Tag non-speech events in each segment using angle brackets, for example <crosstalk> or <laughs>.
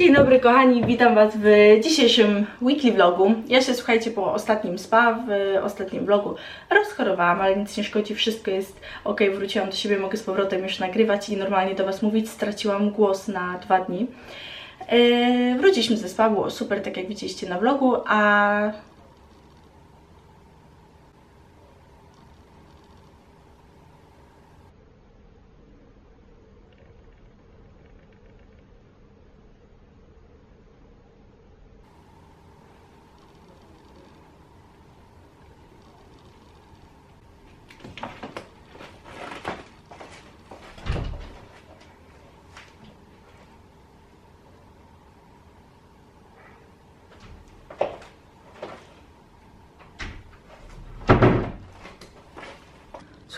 Dzień dobry kochani, witam Was w dzisiejszym weekly vlogu. Ja się słuchajcie po ostatnim spa, w ostatnim vlogu rozchorowałam, ale nic nie szkodzi, wszystko jest ok, wróciłam do siebie, mogę z powrotem już nagrywać i normalnie do Was mówić. Straciłam głos na dwa dni. Yy, wróciliśmy ze spa, było super, tak jak widzieliście na vlogu, a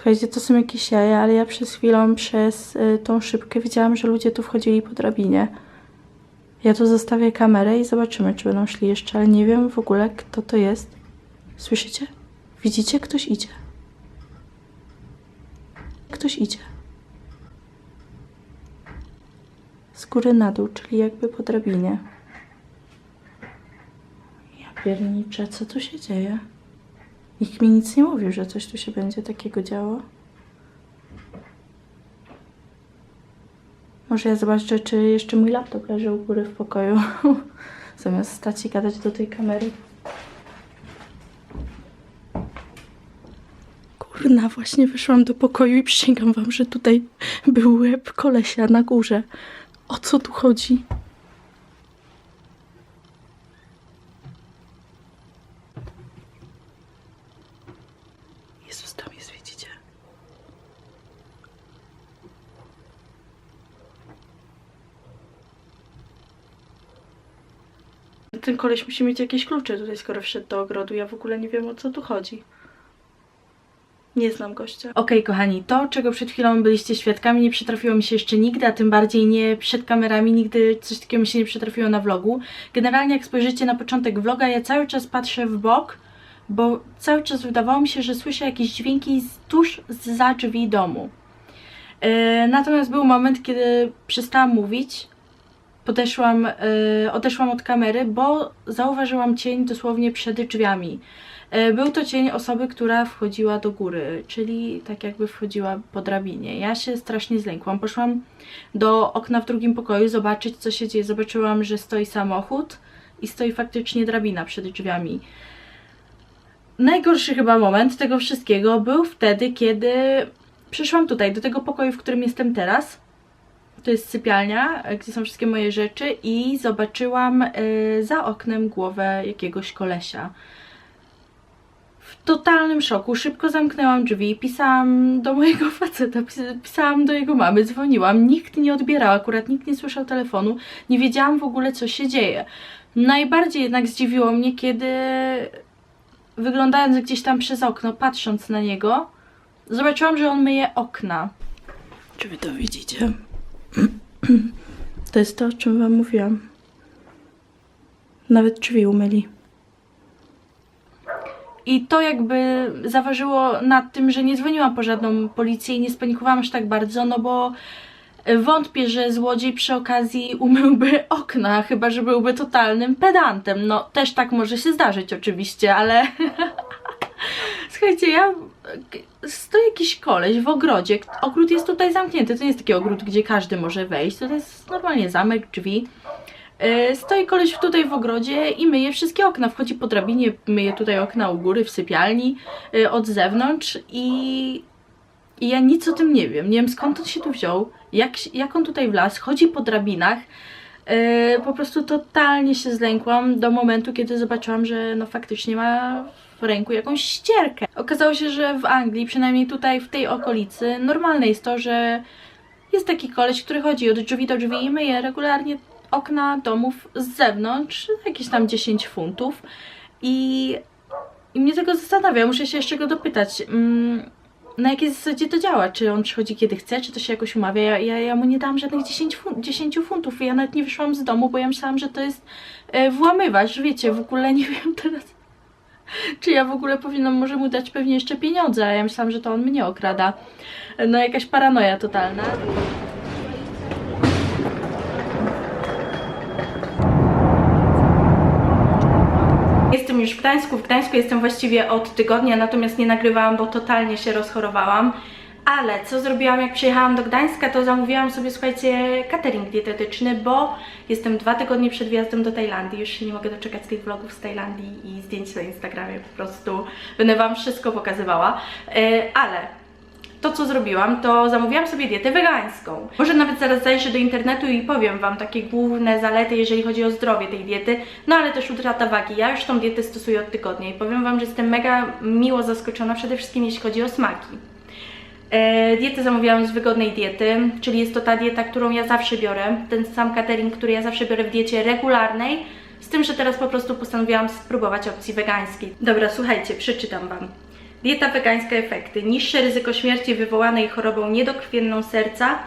Słuchajcie, to są jakieś jaja, ale ja przez chwilę przez y, tą szybkę widziałam, że ludzie tu wchodzili po drabinie. Ja tu zostawię kamerę i zobaczymy, czy będą szli jeszcze, ale nie wiem w ogóle, kto to jest. Słyszycie? Widzicie? Ktoś idzie. Ktoś idzie. Z góry na dół, czyli jakby po drabinie. Ja pierniczę, co tu się dzieje? Nikt mi nic nie mówił, że coś tu się będzie takiego działo. Może ja zobaczę, czy jeszcze mój laptop leży u góry w pokoju. <laughs> Zamiast stać i gadać do tej kamery. Kurna, właśnie wyszłam do pokoju i przysięgam wam, że tutaj był łeb kolesia na górze. O co tu chodzi? Jezus, tam jest, widzicie? Ten koleś musi mieć jakieś klucze tutaj, skoro wszedł do ogrodu. Ja w ogóle nie wiem, o co tu chodzi. Nie znam gościa. Okej, kochani, to, czego przed chwilą byliście świadkami, nie przytrafiło mi się jeszcze nigdy, a tym bardziej nie przed kamerami, nigdy coś takiego mi się nie przytrafiło na vlogu. Generalnie, jak spojrzycie na początek vloga, ja cały czas patrzę w bok, bo cały czas wydawało mi się, że słyszę jakieś dźwięki tuż za drzwi domu. Yy, natomiast był moment, kiedy przestałam mówić, podeszłam, yy, odeszłam od kamery, bo zauważyłam cień dosłownie przed drzwiami. Yy, Był to cień osoby, która wchodziła do góry, czyli tak jakby wchodziła po drabinie. Ja się strasznie zlękłam. Poszłam do okna w drugim pokoju zobaczyć, co się dzieje. Zobaczyłam, że stoi samochód i stoi faktycznie drabina przed drzwiami. Najgorszy chyba moment tego wszystkiego był wtedy, kiedy przyszłam tutaj, do tego pokoju, w którym jestem teraz. To jest sypialnia, e, gdzie są wszystkie moje rzeczy i zobaczyłam e, za oknem głowę jakiegoś kolesia. W totalnym szoku, szybko zamknęłam drzwi, pisałam do mojego <laughs> faceta, pis- pisałam do jego mamy, dzwoniłam, nikt nie odbierał, akurat nikt nie słyszał telefonu, nie wiedziałam w ogóle co się dzieje. Najbardziej jednak zdziwiło mnie, kiedy wyglądając gdzieś tam przez okno, patrząc na niego, zobaczyłam, że on myje okna. Czy wy to widzicie? To jest to, o czym wam mówiłam. Nawet drzwi umyli. I to jakby zaważyło nad tym, że nie dzwoniłam po żadną policję i nie spanikowałam aż tak bardzo, no bo wątpię, że złodziej przy okazji umyłby <laughs> okna, chyba że byłby totalnym pedantem. No też tak może się zdarzyć oczywiście, ale <laughs> słuchajcie, ja stoi jakiś koleś w ogrodzie. Ogród jest tutaj zamknięty, to nie jest taki ogród, gdzie każdy może wejść, to jest normalnie zamek, drzwi. Yy, Stoi koleś tutaj w ogrodzie i myje wszystkie okna. Wchodzi po drabinie, myje tutaj okna u góry w sypialni yy, od zewnątrz i, i ja nic o tym nie wiem. Nie wiem skąd on się tu wziął, jak, jak on tutaj wlazł, chodzi po drabinach. Yy, po prostu totalnie się zlękłam do momentu, kiedy zobaczyłam, że no faktycznie ma w ręku jakąś ścierkę. Okazało się, że w Anglii, przynajmniej tutaj w tej okolicy, normalne jest to, że jest taki koleś, który chodzi od drzwi do drzwi i myje regularnie okna domów z zewnątrz, jakieś tam 10 funtów. I, i mnie tego zastanawia, muszę się jeszcze go dopytać. Mm, na jakiej zasadzie to działa? Czy on przychodzi kiedy chce, czy to się jakoś umawia? Ja, ja, ja mu nie dałam żadnych 10, fun 10 funtów. Ja nawet nie wyszłam z domu, bo ja myślałam, że to jest e, włamywacz. Wiecie, w ogóle nie <laughs> wiem teraz, czy ja w ogóle powinnam może mu dać pewnie jeszcze pieniądze, a ja myślałam, że to on mnie okrada. No jakaś paranoja totalna. Jestem już w Gdańsku, w Gdańsku jestem właściwie od tygodnia, natomiast nie nagrywałam, bo totalnie się rozchorowałam. Ale co zrobiłam jak przyjechałam do Gdańska, to zamówiłam sobie, słuchajcie, catering dietetyczny, bo jestem dwa tygodnie przed wjazdem do Tajlandii. Już się nie mogę doczekać tych vlogów z Tajlandii i zdjęć na Instagramie. Po prostu będę Wam wszystko pokazywała. E, ale to, co zrobiłam, to zamówiłam sobie dietę wegańską. Może nawet zaraz zajrzę do internetu i powiem Wam takie główne zalety, jeżeli chodzi o zdrowie tej diety, no ale też utrata wagi. Ja już tą dietę stosuję od tygodnia i powiem Wam, że jestem mega miło zaskoczona, przede wszystkim jeśli chodzi o smaki. E, dietę zamówiłam z wygodnej diety, czyli jest to ta dieta, którą ja zawsze biorę, ten sam catering, który ja zawsze biorę w diecie regularnej, z tym, że teraz po prostu postanowiłam spróbować opcji wegańskiej. Dobra, słuchajcie, przeczytam Wam. Dieta wegańska efekty. Niższe ryzyko śmierci wywołanej chorobą niedokrwienną serca,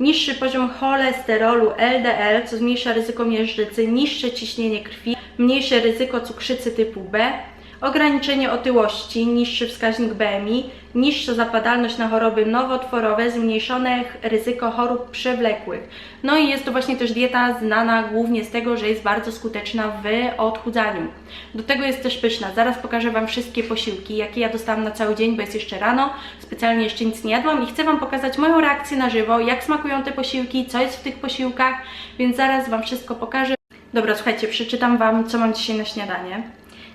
niższy poziom cholesterolu LDL, co zmniejsza ryzyko miażdżycy, niższe ciśnienie krwi, mniejsze ryzyko cukrzycy typu B, ograniczenie otyłości, niższy wskaźnik BMI, niższa zapadalność na choroby nowotworowe, zmniejszone ryzyko chorób przewlekłych. No i jest to właśnie też dieta znana głównie z tego, że jest bardzo skuteczna w odchudzaniu. Do tego jest też pyszna. Zaraz pokażę Wam wszystkie posiłki, jakie ja dostałam na cały dzień, bo jest jeszcze rano. Specjalnie jeszcze nic nie jadłam i chcę Wam pokazać moją reakcję na żywo, jak smakują te posiłki, co jest w tych posiłkach, więc zaraz Wam wszystko pokażę. Dobra, słuchajcie, przeczytam Wam, co mam dzisiaj na śniadanie.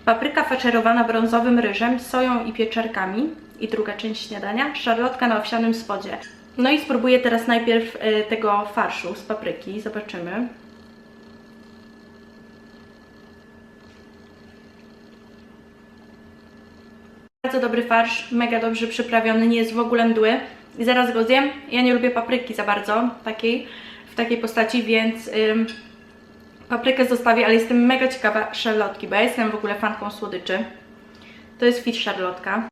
Papryka faszerowana brązowym ryżem, soją i pieczarkami. I druga część śniadania, szarlotka na owsianym spodzie. No i spróbuję teraz najpierw y, tego farszu z papryki, zobaczymy. Bardzo dobry farsz, mega dobrze przyprawiony, nie jest w ogóle mdły. I zaraz go zjem. Ja nie lubię papryki za bardzo, takiej, w takiej postaci, więc... paprykę zostawię, ale jestem mega ciekawa szarlotki, bo ja jestem w ogóle fanką słodyczy. To jest fit szarlotka.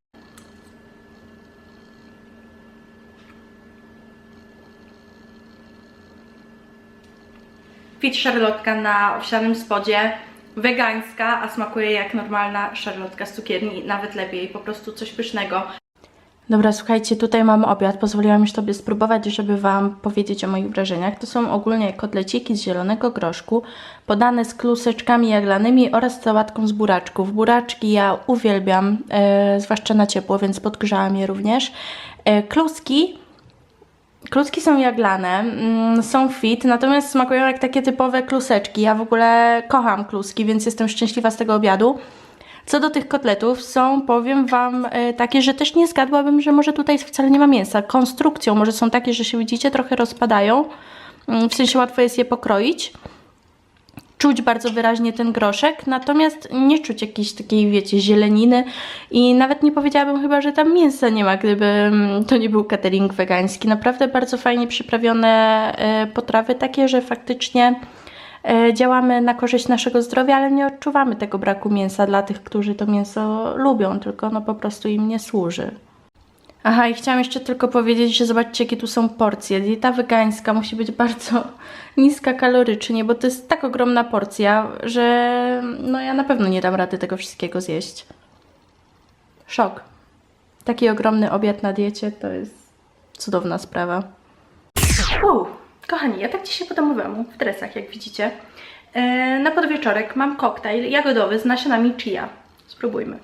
Fit szarlotka na owsianym spodzie, wegańska, a smakuje jak normalna szarlotka z cukierni, nawet lepiej, po prostu coś pysznego. Dobra, słuchajcie, tutaj mam obiad. Pozwoliłam już sobie spróbować, żeby Wam powiedzieć o moich wrażeniach. To są ogólnie kotleciki z zielonego groszku, podane z kluseczkami jaglanymi oraz sałatką z buraczków. Buraczki ja uwielbiam, e, zwłaszcza na ciepło, więc podgrzałam je również. E, kluski Kluski są jaglane, mm, są fit, natomiast smakują jak takie typowe kluseczki. Ja w ogóle kocham kluski, więc jestem szczęśliwa z tego obiadu. Co do tych kotletów, są, powiem Wam, y, takie, że też nie zgadłabym, że może tutaj wcale nie ma mięsa. Konstrukcją może są takie, że się widzicie, trochę rozpadają, y, w sensie łatwo jest je pokroić. Czuć bardzo wyraźnie ten groszek, natomiast nie czuć jakiejś takiej, wiecie, zieleniny i nawet nie powiedziałabym chyba, że tam mięsa nie ma, gdyby mm, to nie był catering wegański. Naprawdę bardzo fajnie przyprawione y, potrawy, takie, że faktycznie E, działamy na korzyść naszego zdrowia, ale nie odczuwamy tego braku mięsa dla tych, którzy to mięso lubią, tylko no po prostu im nie służy. Aha, i chciałam jeszcze tylko powiedzieć, że zobaczcie, jakie tu są porcje. Dieta wegańska musi być bardzo <laughs> niska kalorycznie, bo to jest tak ogromna porcja, że no ja na pewno nie dam rady tego wszystkiego zjeść. Szok. Taki ogromny obiad na diecie to jest cudowna sprawa. Kochani, ja tak dzisiaj po domowemu, w dresach, jak widzicie. E, na podwieczorek mam koktajl jagodowy z nasionami chia. Spróbujmy.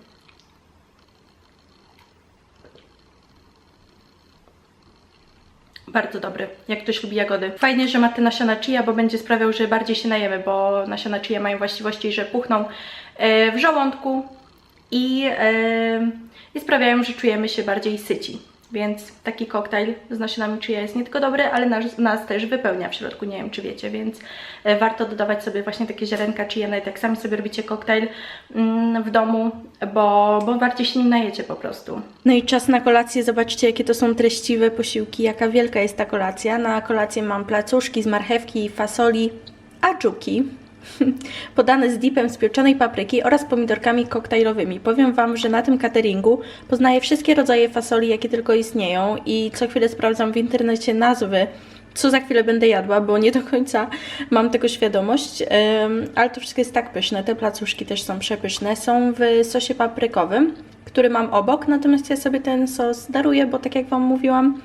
Bardzo dobry, jak ktoś lubi jagody. Fajnie, że ma te nasiona chia, bo będzie sprawiał, że bardziej się najemy, bo nasiona chia mają właściwości, że puchną e, w żołądku i, e, i sprawiają, że czujemy się bardziej syci. Więc taki koktajl z nasionami chia jest nie tylko dobry, ale nas, nas, też wypełnia w środku, nie wiem czy wiecie, więc e, warto dodawać sobie właśnie takie ziarenka chia, nawet jak sami sobie robicie koktajl mm, w domu, bo, bo bardziej się nim najecie po prostu. No i czas na kolację, zobaczcie jakie to są treściwe posiłki, jaka wielka jest ta kolacja. Na kolację mam placuszki z marchewki, fasoli, adżuki, <laughs> podane z dipem z pieczonej papryki oraz pomidorkami koktajlowymi. Powiem Wam, że na tym cateringu poznaję wszystkie rodzaje fasoli, jakie tylko istnieją i co chwilę sprawdzam w internecie nazwy, co za chwilę będę jadła, bo nie do końca mam tego świadomość, ale to wszystko jest tak pyszne. Te placuszki też są przepyszne. Są w sosie paprykowym, który mam obok, natomiast ja sobie ten sos daruję, bo tak jak Wam mówiłam,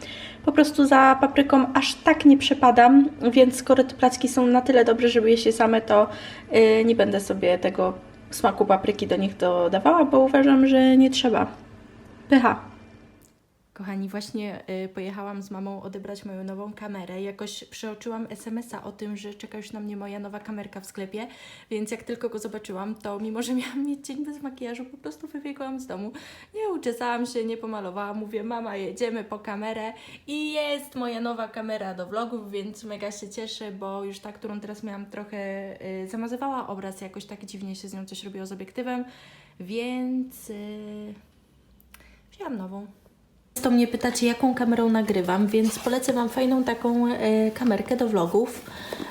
po prostu za papryką aż tak nie przepadam, więc skoro te placki są na tyle dobre, żeby je się same, to yy, nie będę sobie tego smaku papryki do nich dodawała, bo uważam, że nie trzeba. Pycha. Kochani, właśnie y, pojechałam z mamą odebrać moją nową kamerę. Jakoś przeoczyłam SMS-a o tym, że czeka już na mnie moja nowa kamerka w sklepie, więc jak tylko go zobaczyłam, to mimo, że miałam mieć dzień bez makijażu, po prostu wybiegłam z domu. Nie uczesałam się, nie pomalowałam. Mówię, mama, jedziemy po kamerę i jest moja nowa kamera do vlogów, więc mega się cieszę, bo już ta, którą teraz miałam, trochę y, zamazywała obraz, jakoś tak dziwnie się z nią coś robiło z obiektywem, więc y, wzięłam nową. To mnie pytacie, jaką kamerą nagrywam, więc polecę Wam fajną taką e, kamerkę do vlogów.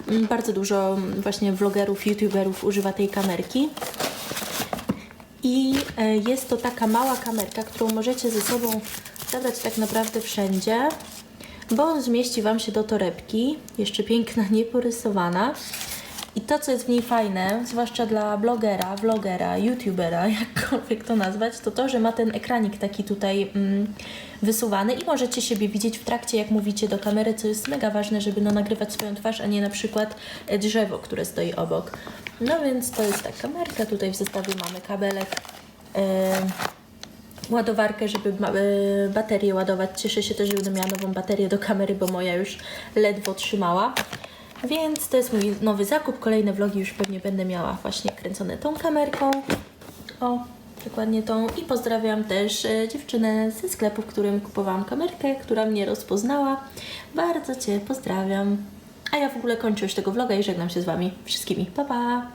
Mm, Bardzo dużo mm, właśnie vlogerów, youtuberów używa tej kamerki. I e, jest to taka mała kamerka, którą możecie ze sobą zabrać tak naprawdę wszędzie, bo zmieści Wam się do torebki. Jeszcze piękna, <laughs> nieporysowana. I to, co jest w niej fajne, zwłaszcza dla blogera, vlogera, youtubera, <laughs> jakkolwiek to nazwać, to to, że ma ten ekranik taki tutaj mm, wysuwany i możecie siebie widzieć w trakcie, jak mówicie do kamery, co jest mega ważne, żeby no, nagrywać swoją twarz, a nie na przykład e, drzewo, które stoi obok. No więc to jest ta kamerka, tutaj w zestawie mamy kabelek. e, ładowarkę, żeby e, baterię ładować. Cieszę się też, że będę miała nową baterię do kamery, bo moja już ledwo trzymała. Więc to jest mój nowy zakup. Kolejne vlogi już pewnie będę miała właśnie kręcone tą kamerką. O, dokładnie tą. I pozdrawiam też e, dziewczynę ze sklepu, w którym kupowałam kamerkę, która mnie rozpoznała. Bardzo Cię pozdrawiam. A ja w ogóle kończę już tego vloga i żegnam się z Wami wszystkimi. Pa, pa!